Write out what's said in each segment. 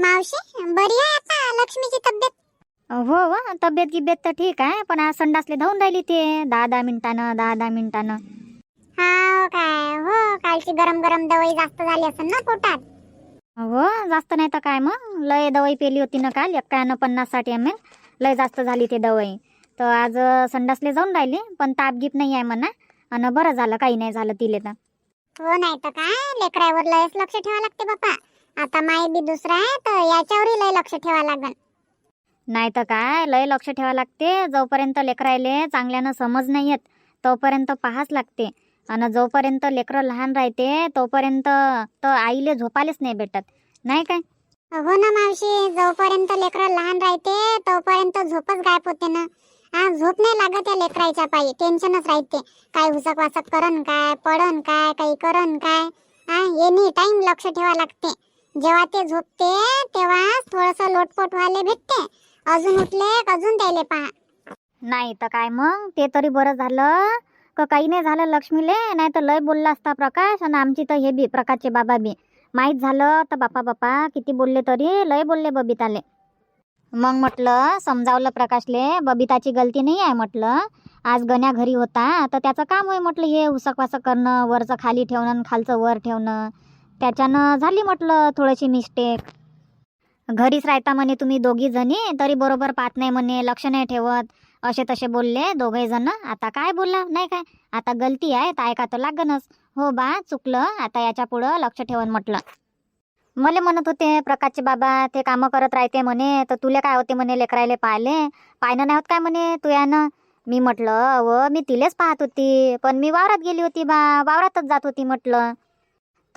मावशी बरी आहे आता लक्ष्मीची तब्येत? हो व तब्येत गिब्येत तर ठीक आहे पण आज संडासले धावून राहिली ते दहा दहा मिनिटानं दहा दहा मिनिटानं. हा काय हो कालची गरम गरम दवाई जास्त झाली असेल ना पोटात? हो जास्त नाही तर काय मग? लय दवाई पेली होती ना काल एक्कानं पन्नास साठ एम एल लय जास्त झाली ते दवाई. तर आज संडासले जाऊन राहिली पण ताप गीत नाही आहे म्हणा आणि बरं झालं काही नाही झालं तिले तर. हो नाही तर काय लेकरावर लयच लक्ष ठेवा लागते बापा. आता माय बी दुसरा आहे तर याच्यावरही लय लक्ष ठेवा लागन. नाही तर काय लय लक्ष ठेवावं लागते. जोपर्यंत लेकरायले चांगल्यानं समज नाही येत तोपर्यंत पाहाच लागते. आणि जोपर्यंत लेकरं लहान राहते तोपर्यंत तर आईले झोपायलाच नाही भेटत. नाही काय? हो ना मावशी जोपर्यंत लेकरं लहान राहते तोपर्यंत झोपच गायब होते ना. हा झोप नाही लागत या लेकराच्या पायी टेन्शनच राहते. काय हुसक वासक करन काय पडन काय काही करन काय. हा एनी टाइम लक्ष ठेवा लागते. जेव्हा ते झोपते तेव्हा थोडस लोटपोट व्हायला भेटते. अजून उठले का अजून त्याले पहा. नाही तर काय मग? ते तरी बरं झालं. का काही नाही झालं लक्ष्मीले? नाही तर लय बोलला असता प्रकाश आणि आमची तर हे बी प्रकाशचे बाबा बी. माहीत झालं तर बापा बापा किती बोलले तरी लय बोलले बबिताले. मग म्हटलं समजावलं प्रकाशले बबिताची गलती नाही आहे म्हटलं. आज गण्या घरी होता तर त्याचं काम होय म्हटलं हे उसकवासक करणं वरचं खाली ठेवणं आणि खालचं वर ठेवणं. त्याच्यानं झाली म्हटलं थोडीशी मिस्टेक घरीच राहता म्हणे तुम्ही दोघी जणी तरी बरोबर पाहत नाही म्हणे लक्ष नाही ठेवत. असे तसे बोलले दोघे जण. आता काय बोलला नाही काय? आता गलती आहे तर ऐका तर लागनच. हो बा चुकलं. आता याच्या पुढं लक्ष ठेवून म्हटलं. मला म्हणत होते प्रकाशचे बाबा ते कामं करत राहते म्हणे तर तुले काय होते म्हणे लेकरायले पाहिले? पाहिलं नाही होत काय म्हणे तू यानं मी म्हटलं व मी तिलेच पाहत होती पण मी वावरात गेली होती बा वावरातच जात होती म्हटलं.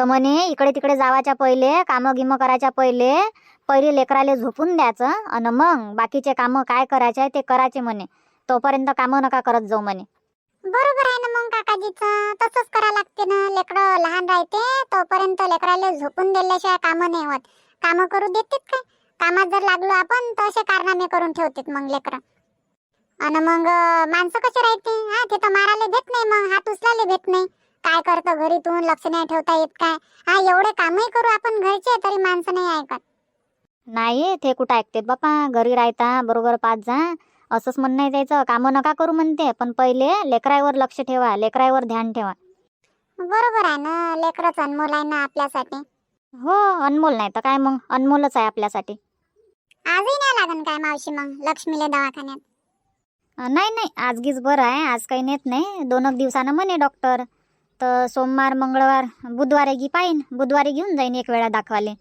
तर म्हणे इकडे तिकडे जावाच्या पहिले कामं गिमं करायच्या पहिले पहिले लेकराले झोपून द्यायचं आणि मग बाकीचे कामं काय करायचे आहे ते करायचे म्हणे. तोपर्यंत कामं नका करत जाऊ म्हणे. बरोबर आहे ना मग काकाजीचं. तसंच करा लागते ना. लेकरं लहान राहते तोपर्यंत लेकराला झोपून दिल्याशिवाय कामं नाही होत. कामं करू देतात काय? कामात जर लागलो आपण तर असे कारनामे करून ठेवतात मग लेकरं. आणि मग माणसं कसे राहते? हा ते तर मारायला देत नाही मग. हात उचलायला भेट नाही. काय करतं घरी तू लक्ष नाही ठेवता येत काय? हा एवढे कामही करू आपण घरचे तरी माणसं नाही ऐकत. नाही ते कुठं ऐकते बापा. घरी राहता बरोबर पाच जा. असंच म्हणणं आहे त्याचं. कामं नका करू म्हणते पण पहिले लेकरावर लक्ष ठेवा लेकरावर ध्यान ठेवा. बरोबर आहे ना लेकरच अनमोल आहे ना आपल्यासाठी. हो अनमोल नाही तर काय मग? अनमोलच आहे आपल्यासाठी. आजही नाही लागन काय मावशी मग लक्ष्मीले दवाखान्यात? अं, नाही नाही. आजगीच बरं आहे. आज काही नेत नाही. दोन दिवसानं म्हणे डॉक्टर. तर सोमवार मंगळवार बुधवारी गी पाहिन. बुधवारी घेऊन जाईन एक वेळा दाखवाले.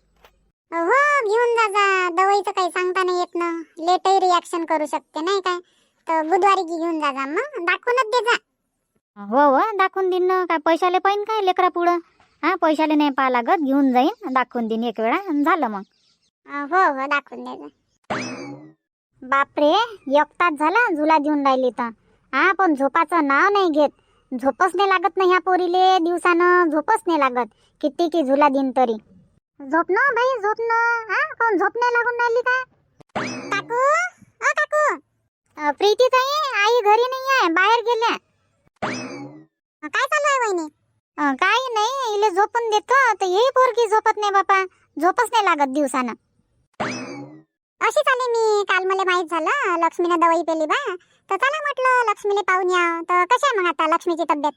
हो घेऊन जा जा. दवाईचं काही सांगता नाही येत ना. लेटही रिॲक्शन करू शकते नाही काय? तर बुधवारी घे- घेऊन जा जा. मग दाखवूनच दे जा. हो हो दाखवून देईन ना. काय पैशाले पाहिन काय लेकरा पुढं? हा पैशाले नाही पाहा लागत. घेऊन जाईन दाखवून देईन एक वेळा. अन् झालं मग. हो हो दाखवून दे जा. बापरे एक तास झाला झुला देऊन राहिली तर. हा पण झोपाचं नाव नाही घेत. झोपच नाही लागत ना ह्या पोरीले, दिवसानं झोपच नाही लागत. किती की झुला देईन तरी. झोप ना बाई, झोप ना. हा? कोण झोप नाही लागून राहिली काय काकू? अ, काकू? प्रीती ताई, आई घरी नाही आहे, बाहेर गेल्या. काय चालू आहे वहिनी? काही नाही इले झोपून देतो. तर ही पोरगी झोपत नाही बापा. झोपच नाही लागत दिवसानं. अशी चाले मी. काल मला माहीत झालं लक्ष्मीने दवाई पेली बा. तर चला म्हटलं लक्ष्मीले पाहून या. तर कशी आहे मग आता लक्ष्मीची तब्येत?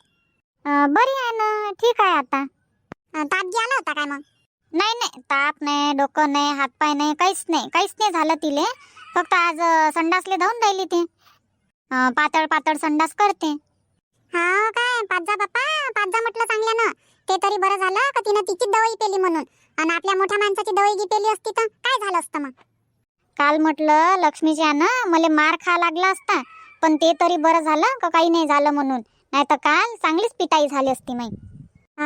अं, बरी आहे ना. ठीक आहे आता. अं, ताप आला होता काय मग? नाही नाही. ताप नाही डोकं नाही हातपाय नाही काहीच नाही. काहीच नाही झालं तिले. फक्त आज अं, संडासले धावून राहिली ती. अं, पातळ पातळ संडास करते. हा काय? पाच जा बाप्पा. पाच जा म्हटलं चांगल्यानं. ते तरी बरं झालं का तिनं तिचीच दवाई पेली म्हणून. आणि आपल्या मोठ्या माणसाची दवाई गी पेली असती तर काय झालं असतं मग? काल म्हटलं लक्ष्मीच्या ना मला मार खा लागला असता पण ते तरी बरं झालं का काही नाही झालं म्हणून. नाही तर काल चांगलीच पिटाई झाली असती माई.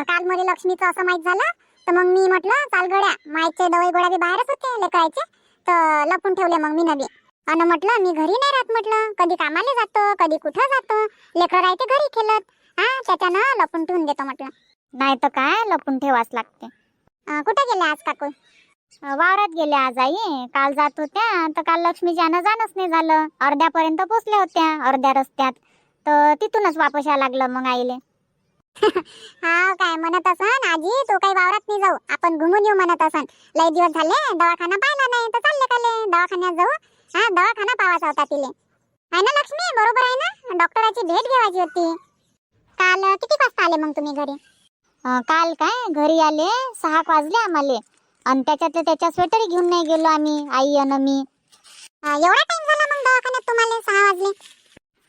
काल मला लक्ष्मीचं असं माहीत झालं तर मग मी म्हटलं चाल गड्या माईचे दवाई गोळ्या बी बाहेरच होते लेकरायचे तर लपून ठेवले मग मी नवी. आणि म्हटलं मी घरी नाही राहत म्हटलं. कधी कामाला जातो कधी कुठं जातो लेकरं राहते घरी खेळत. हा त्याच्यानं लपून ठेवून देतो म्हटलं. नाही तर काय लपून ठेवाच लागते. कुठे गेले आज काकू? वावरात गेल्या आज आई. काल जात होत्या तर काल लक्ष्मीच्या जाणंच नाही झालं. अर्ध्यापर्यंत पोचल्या होत्या अर्ध्या रस्त्यात. तर तिथूनच वापस या लागलं मग आईले. हा काय म्हणत असन आजी? तो काही वावरात नाही जाऊ. आपण घुमून येऊ म्हणत असन. लय दिवस झाले दवाखाना पाहिला नाही. तर चालले काले दवाखान्यात जाऊ. हा दवाखाना पावायचा होता तिले. आहे ना लक्ष्मी? बरोबर आहे ना? डॉक्टराची भेट घ्यायची होती. काल किती वाजता आले मग तुम्ही घरी? काल काय? घरी आले सहा वाजले आम्हाला. आणि त्याच्यातल्या त्याच्या स्वेटर घेऊन नाही गेलो आम्ही आई आणि मी. एवढा टाइम झाला मग दवाखान्यात तुम्हाला? सहा वाजले.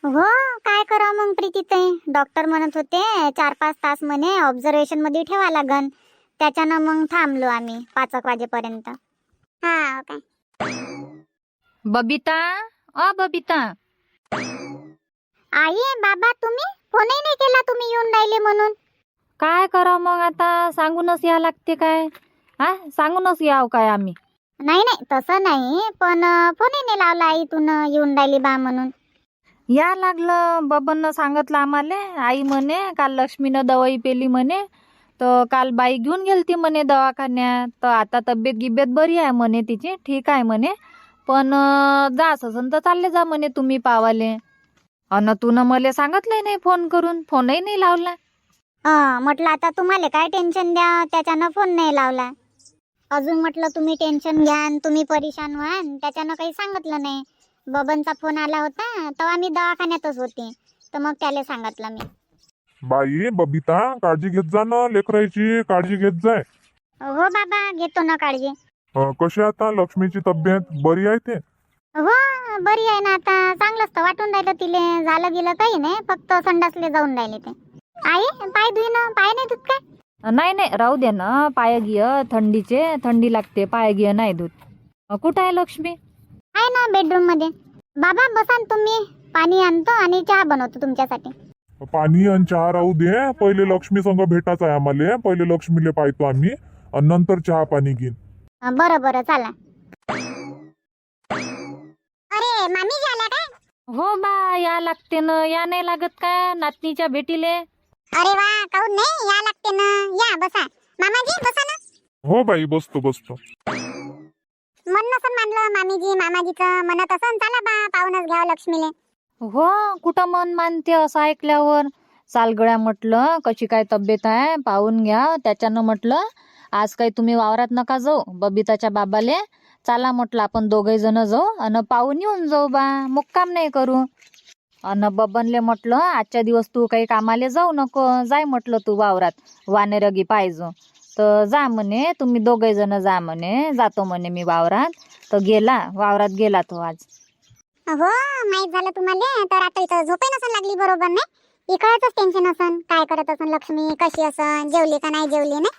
हो काय करा मग प्रीती ताई? डॉक्टर म्हणत होते चार पाच तास म्हणे ऑब्झर्वेशनमध्ये ठेवा लागन. त्याच्यानं मग थांबलो आम्ही पाच एक वाजेपर्यंत. हा हो काय. बबिता अ बबिता. आई बाबा तुम्ही? फोनही नाही केला तुम्ही येऊन राहिले म्हणून. काय करा मग आता? सांगूनच या लागते काय? हा सांगूनच याव काय आम्ही? नाही नाही तसं नाही पण फोनही नाही लावला आई तून येऊन राहिली बा म्हणून. या लागलं बबननं सांगितलं आम्हाला आई म्हणे काल लक्ष्मीनं दवाई पेली म्हणे तर काल बाई घेऊन गेलती म्हणे दवाखान्यात तर आता तब्येत गिब्येत बरी आहे म्हणे तिची ठीक आहे म्हणे पण अं, जास असन तर चालले जा म्हणे तुम्ही पावाले. अन तूनं मला सांगितलंय नाही फोन करून फोनही नाही लावला. अं, म्हटलं आता तुम्हाला काय टेन्शन द्या त्याच्यानं फोन नाही लावला. अजून म्हटलं तुम्ही टेन्शन घ्या आणि तुम्ही परेशान व्हा. आणि त्याच्यानं काही सांगितलं नाही. बबनचा फोन आला होता तेव्हा मी दवाखान्यातच होते. तर मग त्याला सांगितलं मी. बाई बबिता काळजी घेत जा ना लेकरायची काळजी घेत जाय. हो बाबा घेतो ना काळजी. अं, कशी आता लक्ष्मीची तब्येत? बरी आहे ते? हो बरी आहे ना आता. चांगलंच तर वाटून राहिलं तिले. झालं गेलं काही नाही फक्त संडासले जाऊन राहिले ते. आई पाय धुई ना. पाय नाही धुत काय? नाही नाही राहू दे ना पाय गिय थंडीचे थंडी लागते पाय गिय नाही दूध. अ, कुठं आहे लक्ष्मी? आहे ना बेडरूममध्ये. बाबा बसा न तुम्ही. पाणी आणतो आणि चहा बनवतो तुमच्यासाठी. पाणी आणि चहा राहू दे. पहिले लक्ष्मी संग भेटायचं आहे आम्हाला. पहिले लक्ष्मीले पाहतो आम्ही. आणि नंतर चहा पाणी घेईन. अं, बरं बरं चला. अरे मामी काय? हो बा या लागते ना. या नाही लागत काय नातनीच्या भेटीले. अरे वा काहून नाही? या लागते ना. या बसा. मामाजी बसा ना. हो बाई बसतो बसतो. मन नसन मानलं मामीजी मामाजीचं. म्हणत असन चला बा पाहूनच घ्यावं लक्ष्मीले. हो कुठं मन मानते असं ऐकल्यावर? सालगड्या म्हटलं कशी काय तब्येत आहे पाहून घ्या. त्याच्यानं म्हटलं आज काही तुम्ही वावरात नका जाऊ बबिताच्या बाबाले. चला म्हटलं आपण दोघे जण जाऊ अन पाहून येऊन जाऊ बा. मुक्काम नाही करू. अन बबनले म्हटलं आजच्या दिवस तू काही कामाले जाऊ नको जाय म्हटलं तू वावरात वानेरगी पाहिजो. तर जा म्हणे तुम्ही दोघे जण जा म्हणे जातो म्हणे मी वावरात. तर गेला वावरात गेला तो आज. हो माहीत झालं तुम्हाला तर आता इथं झोपे नसन लागली बरोबर नाही? इकडचंच टेन्शन असन काय करत असन लक्ष्मी कशी असन जेवली का नाही जेवली नाही?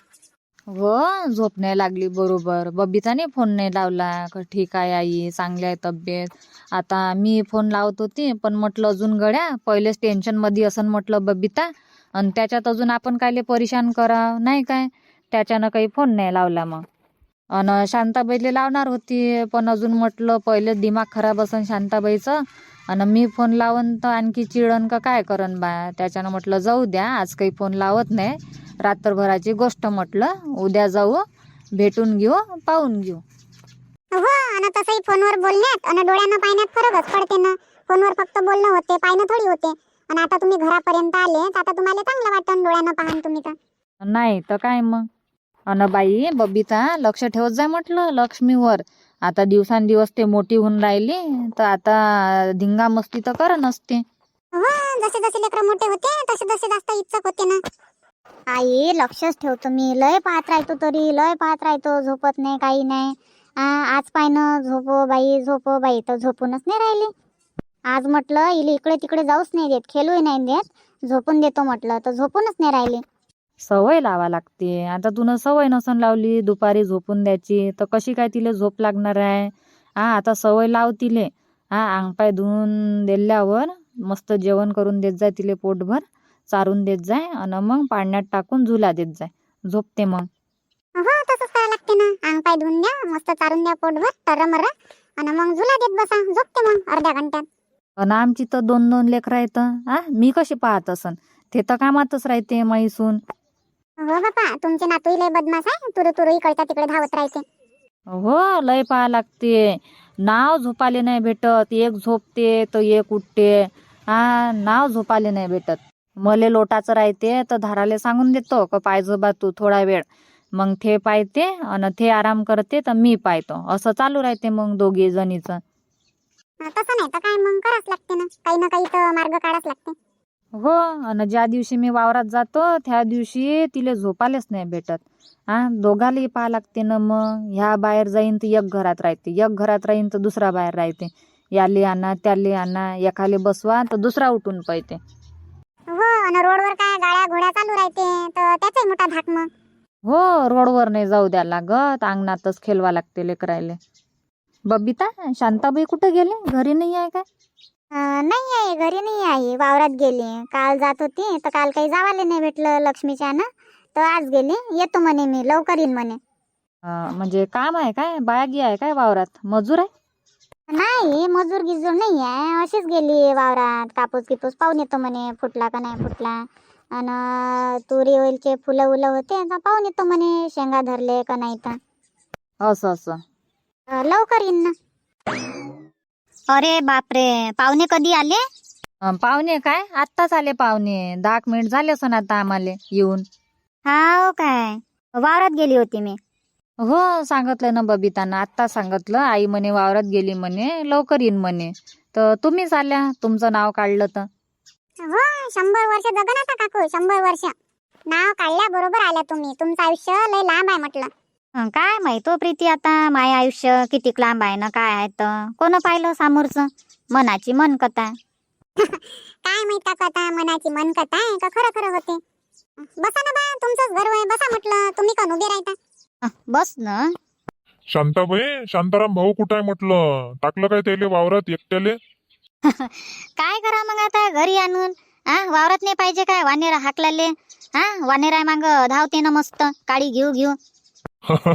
हो झोप नाही लागली बरोबर. बबिताने फोन नाही लावला. का ठीक आहे आई चांगली आहे तब्येत. आता मी फोन लावत होती पण म्हटलं अजून गड्या पहिलेच टेन्शनमध्ये असं म्हटलं बबिता. आणि त्याच्यात अजून आपण कायले परेशान करा नाही काय? त्याच्यानं काही फोन नाही लावला मग. आणि शांताबाईले लावणार होती पण अजून म्हटलं पहिले दिमाग खराब असन शांताबाईचं. आणि मी फोन लावून तर आणखी चिडन का काय करन बा? त्याच्यानं म्हटलं जाऊ द्या आज काही फोन लावत नाही. रात्रभराची गोष्ट म्हटलं उद्या जाऊ भेटून घेऊ पाहून घेऊ. हो आणि तसंही फोनवर बोलण्यात आणि डोळ्यानं पाहण्यात फरकच पडते ना. फोनवर फक्त बोलणं होते पाहणं थोडी होते. आणि आता तुम्ही घरापर्यंत आले तर आता तुम्हाला चांगलं वाटतं डोळ्यानं पाहून तुम्ही तर. नाही तर काय मग? अन बाई बबिता लक्ष ठेवत जाय म्हटलं लक्ष्मीवर. आता दिवसांदिवस ते मोठी होऊन राहिली तर आता धिंगा मस्ती तर कर नसते हो जसे जसे लेकरं मोठे होते तसे तसे जास्त इच्छुक होते ना. आई लक्षच ठेवतो मी. लय पाहत राहतो तरी लय पाहत राहतो. झोपत नाही काही नाही. आज पाहिनं झोपो बाई झोपो बाई. तर झोपूनच नाही राहिली. आज म्हटलं इले इकडे तिकडे जाऊच नाही देत खेळूही नाही देत. झोपून देतो म्हटलं तर झोपूनच नाही राहिली. सवय लावा लागते. आता तुनं सवय नसून लावली दुपारी झोपून द्यायची. तर कशी काय तिला झोप लागणार आहे? हा आता सवय लाव तिले. हा अंगपाय धुवून दिल्यावर मस्त जेवण करून देत जाय तिले पोटभर. चारून देत जाय आणि मग पाण्यात टाकून झुला देत जाय. झोपते मग. हो तसंच करावं लागते ना. अंग पाय धुवून द्या मस्त चारून द्या पोटभर टरमर आणि मग झुला देत बसा. झोपते मग अर्ध्या घंट्यात. आणि आमची तर दोन दोन लेकरं आहेत हा. मी कशी पाहत असन? ते तर कामातच राहते मैसून हो बापा तुमचे नातूही लय बदमाश आहे. तुरु तुरु इकडच्या तिकडे धावत राहते. हो लय पाहा लागते. नाव झोपाले नाही भेटत. एक झोपते तर एक उठते. हा नाव झोपाले नाही भेटत. मले लोटाचं राहते तर धाराले सांगून देतो का पाहिजे बा तू थोडा वेळ. मग ते पाहते आणि ते आराम करते तर मी पाहतो असं चालू राहते मग दोघी जणीचं. तसं नाही तर काय मग करावंच लागते ना. काही ना काही तर मार्ग काढाच लागते. हो आणि ज्या दिवशी मी वावरात जातो त्या दिवशी तिले झोपालेच नाही भेटत. हा दोघालाही पाहा लागते ना मग. ह्या बाहेर जाईन तर एक घरात राहते एक घरात राहीन तर दुसरा बाहेर राहते याले आणा त्याले आणा एकाले बसवा तर दुसरा उठून पाहिजे आणि रोडवर काय गाड्या घोड्या चालू राहते तर त्याचाही मोठा धाक मग. हो रोडवर नाही जाऊ द्या लागत. अंगणातच खेळवा लागते लेकरायले. बबिता शांताबाई कुठे गेले? घरी नाही आहे काय? अं, नाही आहे घरी नाही आहे. वावरात गेली. काल जात होती तर काल काही जावाले नाही भेटलं लक्ष्मीच्या ना. तर आज गेली. येतो म्हणे मी लवकर येईन म्हणे. अं, म्हणजे काम आहे काय? बायागी आहे काय वावरात? मजूर आहे? नाही मजूर गिजूर नाही आहे अशीच गेली वावरात. कापूस किपूस पाहून येतो म्हणे फुटला का नाही फुटला. आणि तुरी ओलचे फुलं उलं होते तर पाहून येतो म्हणे शेंगा धरले का नाही तर. असं असं. लवकर येईन ना. अरे बापरे पाहुणे कधी आले? पाहुणे काय? आत्ताच आले पाहुणे. दहा मिनिट झाले असं आता आम्हाला येऊन. हा काय. वावरात गेली होती मी. हो सांगितलं ना बबितानं. आत्ता सांगितलं आई म्हणे वावरात गेली म्हणे लवकर येईन म्हणे. तर तुम्हीच आल्या तुमचं नाव काढलं तर. हो शंभर वर्ष जगन आता काकू शंभर वर्ष. नाव काढल्या बरोबर आल्या तुम्ही. तुमचं आयुष्य लय लांब आहे म्हटलं. काय माहीत हो प्रीती आता. माय आयुष्य किती लांब आहे ना काय आहे तर. कोण पाहिलं समोरचं? मनाची मन कथा काय माहीत का आता मनाची मन कथा आहे का? खरं खरं होते. बसा ना बा तुमचंच घर आहे. बसा म्हटलं तुम्ही कोण उभे राहता? हं, बस ना. शांताबाई शांताराम भाऊ कुठं आहे म्हटलं? टाकलं काय त्याले वावरात एकट्याले? काय करा मग आता घरी आणून? हा वावरात नाही पाहिजे काय? वानेरा हाकलाले. हा वानेरा माग धावते ना मस्त. काळी घेऊ घेऊ.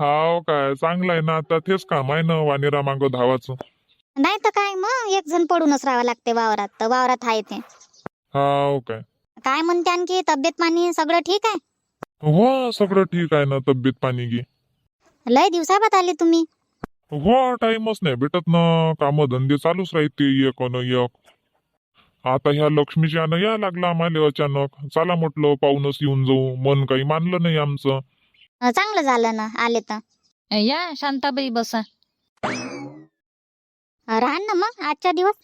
हाव काय चांगलं आहे ना आता तेच काम आहे ना वानेरा मागं धावाचं. नाही तर काय मग एक जण पडूनच राहावं लागते वावरात तर वावरात आहे ते. हाव काय. काय म्हणते आणखी तब्येत पाणी सगळं ठीक आहे? हो सगळं ठीक आहे ना तब्येत पाणी गी. लय दिवसाबाद आले तुम्ही. हो टाइमच नाही भेटत ना काम धंदे चालूच राहते एक अन एक. आता ह्या लक्ष्मीच्या यानं या लागला आम्हाला अचानक. चला म्हटलं पाहूनच येऊन जाऊ. मन काही मानलं नाही आमचं. अं, चांगलं झालं ना आले तर. या शांताबाई बसा. अं, राहा ना मग आजच्या दिवस.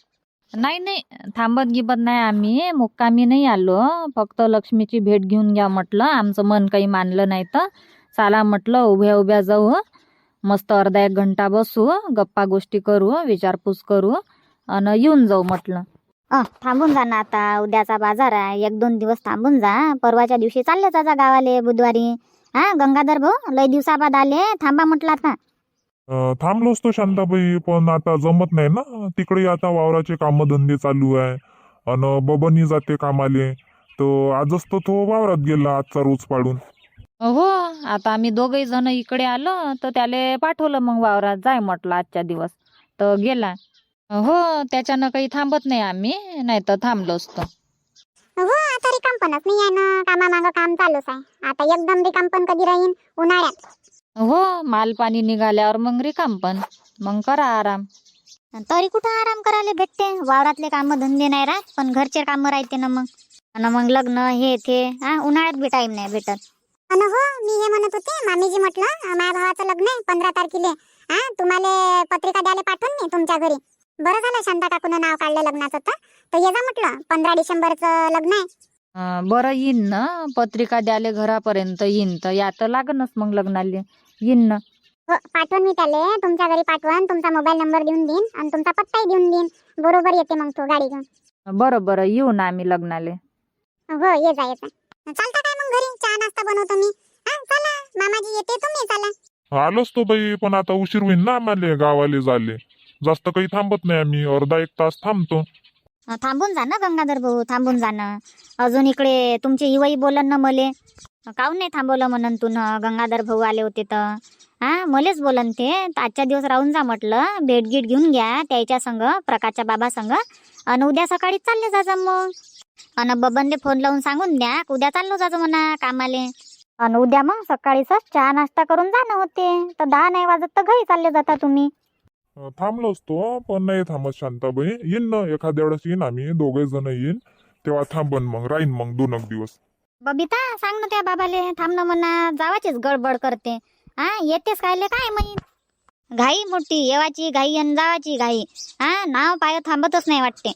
नाही नाही. थांबत गिबत नाही आम्ही. मुक्कामी नाही आलो. फक्त लक्ष्मीची भेट घेऊन घ्या म्हटलं. आमचं मन काही मानलं नाही तर. चाला म्हटलं उभ्या उभ्या जाऊ. मस्त अर्धा एक घंटा बसू. गप्पा गोष्टी करू विचारपूस करू. आणि येऊन जाऊ म्हटलं. थांबून जा ना आता. उद्याचा बाजार आहे. एक दोन दिवस थांबून जा. परवाच्या दिवशी चालले जा गावाले बुधवारी. हा गंगाधर भाऊ लय दिवसाबाद आले. थांबा म्हटलं आता. अं, थांबलो असतो शांताबाई पण आता जमत नाही ना. तिकडे आता वावराचे कामधंदे चालू आहे. अन बबनी जाते कामाले. तर आजच तर तो वावरात गेला आजचा रोज पाडून. हो आता आम्ही दोघही जण इकडे आलो तर त्याले पाठवलं मग वावरात. जाय म्हटलं आजच्या दिवस. तर गेला. हो त्याच्यानं काही थांबत नाही आम्ही नाही तर थांबलो असतो. हो आता रिकामपणच नाही आहे ना. कामामागं काम चालूच आहे. आता एकदम रिकामपण कधी राहीन? उन्हाळ्यात. हो माल पाणी निघाल्यावर मग रिकाम पण. मग करा आराम. तरी कुठं आराम करायला भेटते? वावरातले काम धंदे नाही राहत पण घरचे काम राहते ना मग. आणि मग लग्न हे ते हा उन्हाळ्यात बी टाइम नाही भेटत. अन हो मी हे म्हणत होते मामीजी म्हटलं माझ्या भावाचं लग्न आहे पंधरा तारखेला. हा तुम्हाला पत्रिका द्यायला पाठवून मी तुमच्या घरी. बरं झालं शांता काकून नाव काढलं लग्नाचं तर. तर ये जा म्हटलं पंधरा डिसेंबरचं लग्न आहे. अं, बरं येईन ना पत्रिका द्याले घरापर्यंत येईन तर या तर लागनच मग लग्नाले. येईन ना. हो पाठवून मी त्याले. तुमच्या घरी पाठवून तुमचा मोबाईल नंबर देऊन देईन आणि तुमचा पत्ताही देऊन देईन. बरोबर येते मग तो गाडी घेऊन. बरं बरं. येऊ ना आम्ही लग्नाले. हो ये जा ये जा. चालता काय मग घरी? चहा नाश्ता बनवतो मी. हा चला. मामाजी येते तुम्ही चला. आलोच तो बाई पण आता उशीर होईल ना आम्हाला गावाले झाले जास्त काही थांबत नाही आम्ही. अर्धा एक तास थांबतो. थांबून जा ना गंगाधर भाऊ थांबून जा ना. अजून इकडे तुमची इवई बोलन ना मले. काहून नाही थांबवलं म्हणून तू गंगाधर भाऊ आले होते तर? हां मलेच बोलन ते. आजच्या दिवस राहून जा म्हटलं. भेटगीट घेऊन घ्या त्याच्या संग प्रकाशच्या बाबा संग. आणि उद्या सकाळी चालले जाजा मग. आणि बबनले फोन लावून सांगून द्या उद्या चाललो जाजो म्हणा कामाले. आणि उद्या मग सकाळीच चहा नाश्ता करून जाणं होते. तर दहा नाही वाजत तर घरी चालले जाता तुम्ही. थांबलो असतो पण नाही थांबत शांताबाई. येईन ना एखाद्या वेळेस येईन आम्ही दोघे जण येईन. तेव्हा थांबन मग राहीन मग दोन एक दिवस. बबिता सांग ना त्या बाबाले थांब ना म्हणा जावाचीच गडबड करते. हा येतेस कायले काय माहीत घाई मोठी येवाची घाई आणि जावाची घाई. हा नाव पाय थांबतच नाही वाटते.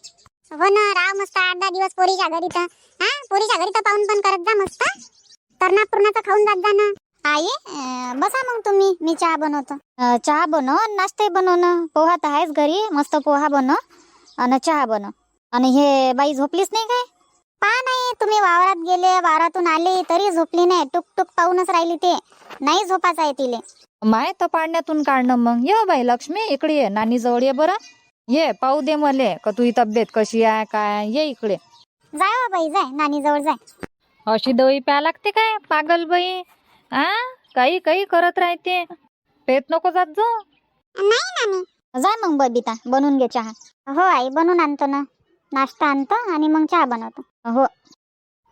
हो ना राव मस्त आठ दहा दिवस पोरीच्या घरी तर. हा पोरीच्या घरी तर पाहून पण करत जा मस्त. तरणा पूर्णाचं खाऊन जात जा ना. आई अं, बसा मग तुम्ही. मी चहा बनवतो. चहा बनव आणि नाश्ताही बनव ना. पोहा तर आहेच घरी. मस्त पोहा बनव आणि चहा बनव. आणि हे बाई झोपलीच नाही काय? पहा नाही. तुम्ही वावरात गेले वावरातून आले तरी झोपली नाही. टुक टुक पाहूनच राहिली ते. नाही झोपाच आहे तिले. माय तर पाण्यातून काढणं मग. ये बाई लक्ष्मी इकडे ये. नानी जवळ ये बरं. ये पाहू दे मले का तुझी तब्येत कशी आहे काय ये इकडे. जाय हो बाई जाय. नानी जवळ जाय. अशी दवाई प्या लागते काय पागल बाई? आ? काही काही करत राहते. पेत नको जात जो. नाही नानी जाय मग बबिता बनवून घे चहा. हो आई बनवून आणतो ना. नाश्ता आणतो आणि मग चहा बनवतो. हो.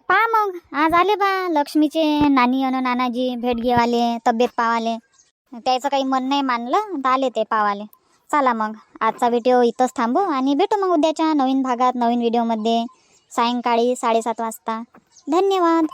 पा मग. आज आले बा लक्ष्मीचे नानी अन नानाजी भेट घेवाले तब्येत पावाले. त्याचं काही मन नाही मानलं तर आले ते पावाले. चला मग. आजचा व्हिडिओ इथंच थांबू आणि भेटू मग उद्याच्या नवीन भागात नवीन व्हिडिओमध्ये. सायंकाळी साडेसात वाजता. धन्यवाद.